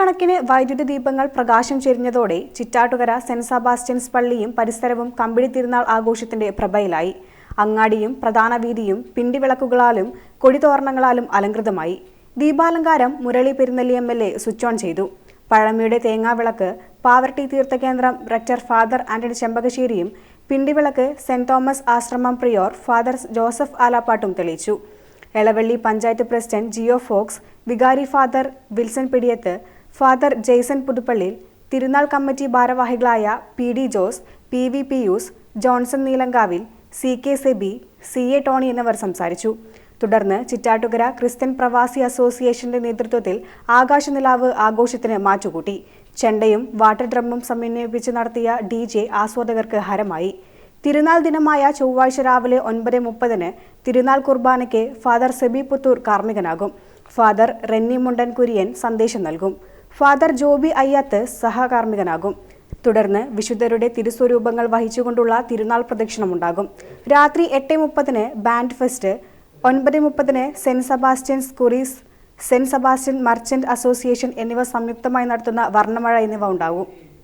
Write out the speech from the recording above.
നൂറുകണക്കിന് വൈദ്യുതി ദീപങ്ങൾ പ്രകാശം ചെരിഞ്ഞതോടെ ചിറ്റാട്ടുകര സെന്റ് സെബാസ്റ്റ്യൻസ് പള്ളിയും പരിസരവും കമ്പിളി തിരുനാൾ ആഘോഷത്തിന്റെ പ്രഭയിലായി. അങ്ങാടിയും പ്രധാന വീതിയും പിണ്ടിവിളക്കുകളാലും കൊടിതോരണങ്ങളാലും അലങ്കൃതമായി ദീപാലങ്കാരം Murali Perunnalli M L A switch on ചെയ്തു. പഴമയുടെ തേങ്ങാവിളക്ക് പാവർട്ടി തീർത്ഥകേന്ദ്രം റക്ടർ ഫാദർ ആന്റണി ചെമ്പകശ്ശേരിയും പിണ്ടിവിളക്ക് സെന്റ് തോമസ് ആശ്രമം പ്രിയോർ ഫാദർ ജോസഫ് ആലാപ്പാട്ടും തെളിയിച്ചു. Elavally panchayat president Jio Fox വികാരി father Wilson Pidiyath father Jason പുതുപ്പള്ളിയിൽ തിരുനാൾ കമ്മിറ്റി ഭാരവാഹികളായ P D Jose P V Pius Johnson Neelankavil C K Seby C A Tony എന്നിവർ സംസാരിച്ചു. തുടർന്ന് ചിറ്റാട്ടുകര ക്രിസ്ത്യൻ പ്രവാസി അസോസിയേഷന്റെ നേതൃത്വത്തിൽ ആകാശനിലാവ് ആഘോഷത്തിന് മാറ്റുകൂട്ടി. ചെണ്ടയും വാട്ടർ ഡ്രമ്മും സമന്വയിപ്പിച്ച് നടത്തിയ ഡി ജെ ആസ്വാദകർക്ക് ഹരമായി. തിരുനാൾ ദിനമായ ചൊവ്വാഴ്ച രാവിലെ ഒൻപത് മുപ്പതിന് തിരുനാൾ കുർബാനയ്ക്ക് ഫാദർ സെബി പുത്തൂർ കാർമ്മികനാകും. ഫാദർ റെന്നി മുണ്ടൻ കുര്യൻ സന്ദേശം നൽകും. ഫാദർ ജോബി അയ്യാത്ത് സഹകാർമ്മികനാകും. തുടർന്ന് വിശുദ്ധരുടെ തിരുസ്വരൂപങ്ങൾ വഹിച്ചുകൊണ്ടുള്ള തിരുനാൾ പ്രദക്ഷിണമുണ്ടാകും. രാത്രി എട്ട് മുപ്പതിന് ബാൻഡ് ഫെസ്റ്റ് ഒൻപത് മുപ്പതിന് saint Sebastian's Kuries saint Sebastian merchant association എന്നിവ സംയുക്തമായി നടത്തുന്ന വർണമഴ എന്നിവ ഉണ്ടാകും.